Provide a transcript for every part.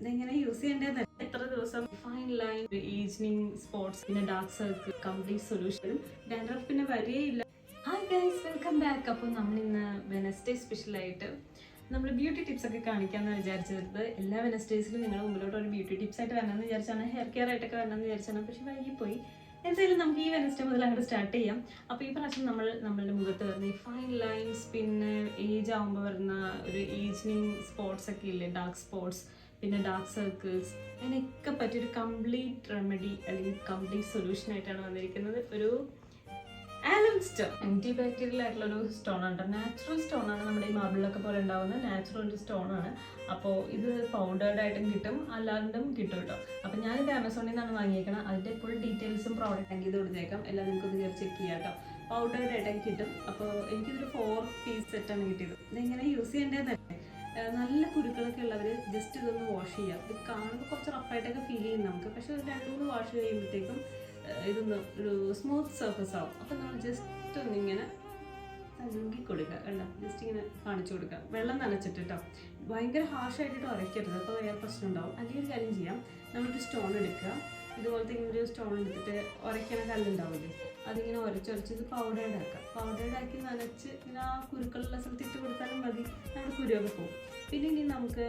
ഇതെങ്ങനെ യൂസ് ചെയ്യേണ്ടത് എത്ര ദിവസം ഫൈൻ ലൈൻ ഈവനിങ് സ്പോട്സ് പിന്നെ dark circle complete solution dandruff പിന്നെ വരികയില്ല ഹായ് ഗൈസ് വെൽക്കം ബാക്ക് അപ്പോൾ നമ്മൾ ഇന്ന് വെനസ്ഡേ സ്പെഷ്യലായിട്ട് നമ്മൾ ബ്യൂട്ടി ടിപ്സ് ഒക്കെ കാണിക്കാമെന്ന് വിചാരിച്ചത്. എല്ലാ വെനസ്ഡേസിലും നിങ്ങളുടെ മുമ്പിലോട്ട് ഒരു ബ്യൂട്ടി ടിപ്സ് ആയിട്ട് വരണമെന്ന് വിചാരിച്ചാണ്. ഹെയർ കെയർ ആയിട്ടൊക്കെ വരണമെന്ന് വിചാരിച്ചാണ്. പക്ഷെ വൈകിപ്പോയി. എന്തായാലും നമുക്ക് ഈ വെനസ്ഡേ മുതൽ അങ്ങോട്ട് സ്റ്റാർട്ട് ചെയ്യാം. അപ്പോൾ ഈ പ്രാവശ്യം നമ്മൾ നമ്മളുടെ മുഖത്ത് വരുന്ന ഈ ഫൈൻ ലൈൻസ് പിന്നെ ഏജ് ആകുമ്പോൾ വരുന്ന ഒരു ഈവനിങ് സ്പോട്സ് ഒക്കെ ഇല്ലേ ഡാർക്ക് സ്പോട്സ് പിന്നെ ഡാർക്ക് സർക്കിൾസ് അതിനൊക്കെ പറ്റിയൊരു കംപ്ലീറ്റ് റെമഡി അല്ലെങ്കിൽ കംപ്ലീറ്റ് സൊല്യൂഷൻ ആയിട്ടാണ് വന്നിരിക്കുന്നത്. ഒരു ആലം സ്റ്റോൺ ആന്റി ബാക്ടീരിയൽ ആയിട്ടുള്ള ഒരു സ്റ്റോൺ ആണ്. നാച്ചുറൽ സ്റ്റോൺ ആണ് നമ്മുടെ ഈ മാർബിളൊക്കെ പോലെ ഉണ്ടാവുന്ന നാച്ചുറൽ ഒരു സ്റ്റോൺ ആണ്. അപ്പോൾ ഇത് പൗഡേർഡ് ആയിട്ടും കിട്ടും അല്ലാണ്ടും കിട്ടും കേട്ടോ. അപ്പോൾ ഞാനിത് ആമസോണിൽ നിന്നാണ് വാങ്ങിയേക്കണം അതിന്റെ ഫുൾ ഡീറ്റെയിൽസും പ്രോഡക്റ്റ് ആക്കി ഇത് കൊടുത്തേക്കാം. എല്ലാം നിങ്ങൾക്ക് ഒന്ന് ചെക്ക് ചെയ്യാം കേട്ടോ. പൗഡേർഡ് ആയിട്ടൊക്കെ കിട്ടും. അപ്പോൾ എനിക്കിതൊരു ഫോർ പീസ് സെറ്റാണ് കിട്ടിയത്. ഇതെങ്ങനെ യൂസ് ചെയ്യേണ്ടതല്ലേ ഏഹ് നല്ല കുരുക്കളൊക്കെ ഉള്ളവർ ജസ്റ്റ് ഇതൊന്ന് വാഷ് ചെയ്യാം. ഇത് കാണുമ്പോൾ കുറച്ച് റഫായിട്ടൊക്കെ ഫീൽ ചെയ്യും നമുക്ക്. പക്ഷെ ഒരു രണ്ട് മൂന്ന് വാഷ് ചെയ്യുമ്പോഴത്തേക്കും ഇതൊന്ന് ഒരു സ്മൂത്ത് സർഫസ് ആവും. അപ്പം നമ്മൾ ജസ്റ്റ് ഒന്നിങ്ങനെ തലുകി കൊടുക്കുക. കണ്ടോ? ജസ്റ്റ് ഇങ്ങനെ കാണിച്ചു കൊടുക്കുക. വെള്ളം നനച്ചിട്ട് കേട്ടോ ഭയങ്കര ഹാർഷായിട്ടിട്ട് ഉരയ്ക്കരുത്. അപ്പോൾ വേറെ പ്രശ്നം ഉണ്ടാവും. അല്ലെങ്കിൽ ഒരു കാര്യം ചെയ്യാം. നമ്മളൊരു സ്റ്റോൺ എടുക്കുക. ഇതുപോലത്തെ ഇങ്ങനെ ഒരു സ്റ്റോൺ എടുത്തിട്ട് ഉരയ്ക്കണ കല്ലുണ്ടാവില്ലേ അതിങ്ങനെ ഉരച്ചൊരച്ച് ഇത് പൗഡേഡ് ആക്കാം പൗഡേഡ് ആക്കി നനച്ച് ഇങ്ങനെ ആ കുരുക്കളുള്ള സ്ഥലത്ത് ഇട്ട് കൊടുത്താലും മതി. നമ്മുടെ കുരുവൊക്കെ പോകും. പിന്നെ ഇനി നമുക്ക്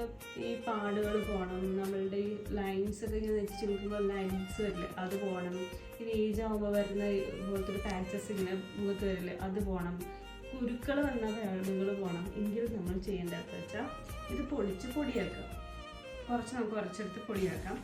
ഈ പാടുകൾ പോകണം നമ്മളുടെ ഈ ലൈൻസ് ഒക്കെ ഇങ്ങനെ വെച്ച് കൊടുക്കുമ്പോൾ ലൈൻസ് വരില്ലേ? അത് പോകണം പിന്നെ ഏജ് ആകുമ്പോൾ വരുന്ന ഇതുപോലത്തെ ഒരു പാച്ചസ് ഇങ്ങനെ മുഖത്ത് വരില്ലേ? അത് പോകണം കുരുക്കൾ വന്ന പാടുകൾ പോകണം എങ്കിൽ നമ്മൾ ചെയ്യേണ്ടതെന്ന് വെച്ചാൽ ഇത് പൊടിച്ച് പൊടിയാക്കാം. കുറച്ച് നമുക്ക് കുറച്ചെടുത്ത് പൊടിയാക്കാം.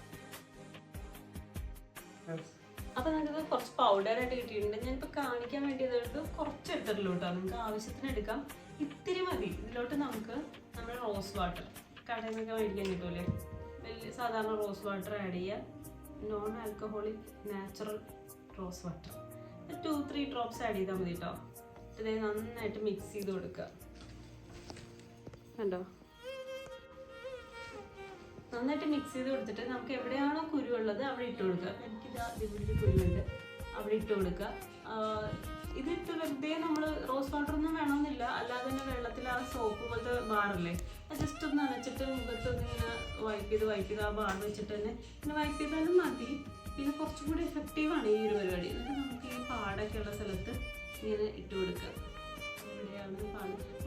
അപ്പൊ നമുക്ക് കുറച്ച് പൗഡർ ആയിട്ട് കിട്ടിയിട്ടുണ്ട്. ഞാനിപ്പോ കാണിക്കാൻ വേണ്ടി ഇതെടുത്ത് കുറച്ച് എടുത്തിട്ടുള്ളൂ കേട്ടോ. നിങ്ങൾക്ക് ആവശ്യത്തിന് എടുക്കാം. ഇത്തിരി മതി. ഇതിലോട്ട് നമുക്ക് നമ്മുടെ റോസ് വാട്ടർ കടയിൽ നിന്നൊക്കെ മേടിക്കാൻ കിട്ടൂലേ? വലിയ സാധാരണ റോസ് വാട്ടർ ആഡ് ചെയ്യുക non alcoholic natural rose water two three drops add ചെയ്താൽ മതി കേട്ടോ. ഇത് നന്നായിട്ട് മിക്സ് ചെയ്ത് കൊടുക്കുക. കണ്ടോ? നന്നായിട്ട് മിക്സ് ചെയ്ത് കൊടുത്തിട്ട് നമുക്ക് എവിടെയാണോ കുരു ഉള്ളത് അവിടെ ഇട്ട് കൊടുക്കുക. എനിക്കിത് കുരുവുണ്ട് അവിടെ ഇട്ട് കൊടുക്കുക. ഇതിട്ട് വെറുതെ നമ്മൾ റോസ് വാട്ടർ ഒന്നും വേണമെന്നില്ല. അല്ലാതെ തന്നെ വെള്ളത്തിൽ ആ സോപ്പ് പോലത്തെ ബാറില്ലേ അത് ജസ്റ്റ് ഒന്ന് നനച്ചിട്ട് മുഖത്ത് ഒന്ന് ഇങ്ങനെ വൈപ്പ് ചെയ്ത് വൈപ്പ് ചെയ്ത് ആ ബാർ വെച്ചിട്ട് തന്നെ ഇങ്ങനെ വൈപ്പ് ചെയ്താലും മതി. പിന്നെ കുറച്ചും കൂടി എഫക്റ്റീവാണ് ഈ ഒരു പരിപാടി. എന്നിട്ട് നമുക്ക് ഈ പാടൊക്കെ ഉള്ള സ്ഥലത്ത് ഇങ്ങനെ ഇട്ട് കൊടുക്കുക.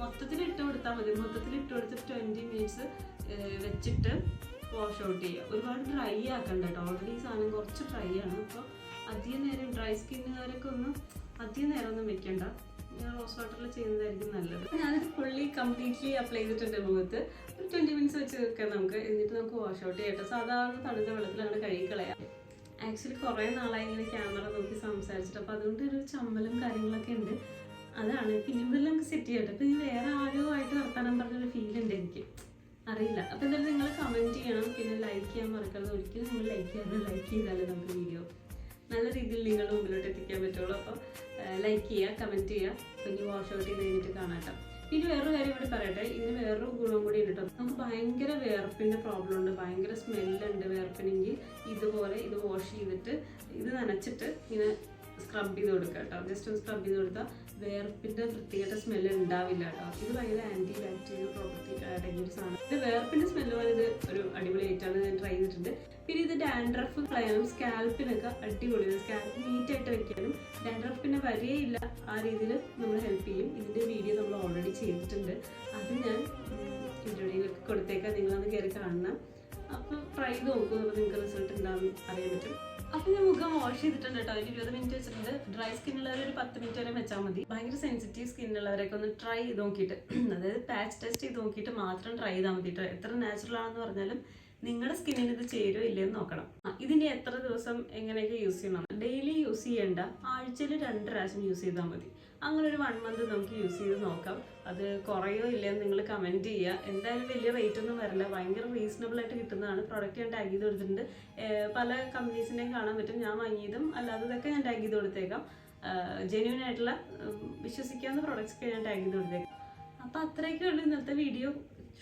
മൊത്തത്തിൽ ഇട്ട് കൊടുത്താൽ മതി. മൊത്തത്തിൽ ഇട്ട് കൊടുത്തിട്ട് ട്വന്റി മിനിറ്റ്സ് വെച്ചിട്ട് വാഷ് ഔട്ട് ചെയ്യുക ഒരുപാട് ഡ്രൈ ആക്കണ്ട കേട്ടോ ഓൾറെഡി സാധനം കുറച്ച് ഡ്രൈ ആണ്. അപ്പോൾ അധികം നേരം ഡ്രൈ സ്കിന്നുകാരൊക്കെ ഒന്നും അധികം നേരം ഒന്നും വെക്കണ്ട. റോസ് വാട്ടറിൽ ചെയ്യുന്നതായിരിക്കും നല്ലത്. ഞാനിത് ഫുള്ളി കംപ്ലീറ്റ്ലി അപ്ലൈ ചെയ്തിട്ടുണ്ട് മുഖത്ത്. ഒരു ട്വന്റി മിനിറ്റ്സ് വെച്ച് വെക്കാം നമുക്ക്. എന്നിട്ട് നമുക്ക് വാഷ് ഔട്ട് ചെയ്യട്ടെ സാധാരണ തണുത്ത വെള്ളത്തിൽ കഴുകി കളയാം. ആക്ച്വലി കുറേ നാളായി ഇങ്ങനെ ക്യാമറ നോക്കി സംസാരിച്ചിട്ട്. അപ്പോൾ അതുകൊണ്ട് ഒരു ചമ്മലും കാര്യങ്ങളൊക്കെ ഉണ്ട്. അതാണ്. പിന്നെ ഇതെല്ലാം നമുക്ക് സെറ്റ് ചെയ്യട്ടെ ഇപ്പം ഇനി വേറെ ആരോ ആയിട്ട് വർത്താനം പറഞ്ഞൊരു ഫീൽ ഉണ്ട് അറിയില്ല. അപ്പോൾ എന്തായാലും നിങ്ങൾ കമന്റ് ചെയ്യണം. പിന്നെ ലൈക്ക് ചെയ്യാൻ മറക്കരുത് ഒരിക്കലും നിങ്ങൾ ലൈക്ക് ചെയ്യാതെ ലൈക്ക് ചെയ്താലേ നമുക്ക് വീഡിയോ നല്ല രീതിയിൽ നിങ്ങൾ മുമ്പിലോട്ട് എത്തിക്കാൻ പറ്റുള്ളൂ. അപ്പോൾ ലൈക്ക് ചെയ്യുക കമന്റ് ചെയ്യുക അപ്പോൾ ഇനി വാഷ് ഔട്ട് ചെയ്ത് കഴിഞ്ഞിട്ട് കാണാട്ടോ ഇനി വേറൊരു കാര്യം ഇവിടെ പറയട്ടെ. ഇതിന് വേറൊരു ഗുണം കൂടി ഉണ്ട് കേട്ടോ. നമുക്ക് ഭയങ്കര വേർപ്പിന്റെ പ്രോബ്ലം ഉണ്ട്. ഭയങ്കര സ്മെല്ലുണ്ട് വേർപ്പിനെങ്കിൽ ഇതുപോലെ ഇത് വാഷ് ചെയ്തിട്ട് ഇത് നനച്ചിട്ട് ഇങ്ങനെ സ്ക്രബ് ചെയ്ത് കൊടുക്കുക കേട്ടോ ജസ്റ്റ് ഒന്ന് സ്ക്രബ് ചെയ്ത് കൊടുത്താൽ വേർപ്പിന്റെ വൃത്തികെട്ട സ്മെല്ല് ഉണ്ടാവില്ല കേട്ടോ ഇത് ഭയങ്കര ആന്റി ബാക്ടീരിയൽ പ്രോപ്പർട്ടി ഒരു സാധനം. ഇത് വേർപ്പിന്റെ സ്മെല്ല് പോലെ ഇത് ഒരു അടിപൊളി ആയിട്ടാണ് ഞാൻ ട്രൈ ചെയ്തിട്ടുണ്ട്. പിന്നെ ഇത് ഡാൻഡ്രഫ് കളയാനും സ്കാൽപ്പിനൊക്കെ അടിപൊളിയാണ് സ്കാൽപ്പ് നീറ്റായിട്ട് വെക്കാനും ഡാൻഡ്രഫ് പിന്നെ ഇല്ല ആ രീതിയിൽ നമ്മൾ ഹെൽപ്പ് ചെയ്യും. ഇതിന്റെ വീഡിയോ നമ്മൾ ഓൾറെഡി ചെയ്തിട്ടുണ്ട്. അത് ഞാൻ വീഡിയോയിലൊക്കെ കൊടുത്തേക്കാം. നിങ്ങളൊന്ന് കയറി കാണണം. അപ്പോൾ ഫ്രൈ ചെയ്ത് നോക്കൂ അപ്പോൾ നിങ്ങൾക്ക് റിസൾട്ട് ഉണ്ടാവും അറിയാൻ പറ്റും. അപ്പൊ ഞാൻ മുഖം വാഷ് ചെയ്തിട്ടുണ്ട് കേട്ടോ. ഒരു ഇരുപത് മിനിറ്റ് വെച്ചിട്ടുണ്ട്. ഡ്രൈ സ്കിൻ ഉള്ളവർ ഒരു പത്ത് മിനിറ്റ് വരെ വെച്ചാൽ മതി. ഭയങ്കര സെൻസിറ്റീവ് സ്കിൻ ഉള്ളവരൊക്കെ ഒന്ന് ട്രൈ ചെയ്ത് നോക്കിയിട്ട്. അതായത് പാച്ച് ടെസ്റ്റ് ചെയ്ത് നോക്കിയിട്ട് മാത്രം ട്രൈ ചെയ്താൽ മതി കേട്ടോ. എത്ര നാച്ചുറൽ ആണെന്ന് പറഞ്ഞാലും നിങ്ങളുടെ സ്കിന്നിന് ഇത് ചേരുമോ ഇല്ലയെന്ന് നോക്കണം. ഇതിന് എത്ര ദിവസം എങ്ങനെയൊക്കെ യൂസ് ചെയ്യണം? ഡെയിലി യൂസ് ചെയ്യേണ്ട ആഴ്ചയിൽ രണ്ട് പ്രാവശ്യം യൂസ് ചെയ്താൽ മതി. അങ്ങനെ ഒരു വൺ മന്ത് നമുക്ക് യൂസ് ചെയ്ത് നോക്കാം. അത് കുറയോ ഇല്ലയെന്ന് നിങ്ങൾ കമന്റ് ചെയ്യുക എന്തായാലും വലിയ റേറ്റ് ഒന്നും വരില്ല. ഭയങ്കര റീസണബിൾ ആയിട്ട് കിട്ടുന്നതാണ്. പ്രൊഡക്റ്റ് ഞാൻ ടാഗ് ചെയ്ത് കൊടുത്തിട്ടുണ്ട്. പല കമ്പനീസിന്റെയും കാണാൻ പറ്റും. ഞാൻ വാങ്ങിയതും അല്ലാതെ ഇതൊക്കെ ഞാൻ ടാഗ് ചെയ്ത് കൊടുത്തേക്കാം. ജെന്യൂൻ ആയിട്ടുള്ള വിശ്വസിക്കാവുന്ന പ്രൊഡക്റ്റ്സ് ഒക്കെ ഞാൻ ടാഗ് ചെയ്ത് കൊടുത്തേക്കാം. അപ്പോൾ അത്രയൊക്കെ ഉള്ളൂ ഇന്നത്തെ വീഡിയോ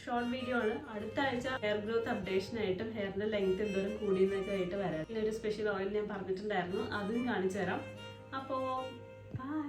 ഷോർട്ട് വീഡിയോ ആണ്. അടുത്ത ആഴ്ച ഹെയർ ഗ്രോത്ത് അപ്ഡേഷനായിട്ടും ഹെയറിന്റെ ലെങ്ത് എന്തോരം കൂടിയെന്നൊക്കെ ആയിട്ട് വരാം. ഒരു സ്പെഷ്യൽ ഓയിൽ ഞാൻ പറഞ്ഞിട്ടുണ്ടായിരുന്നു. അതും കാണിച്ചു തരാം. അപ്പോൾ ബൈ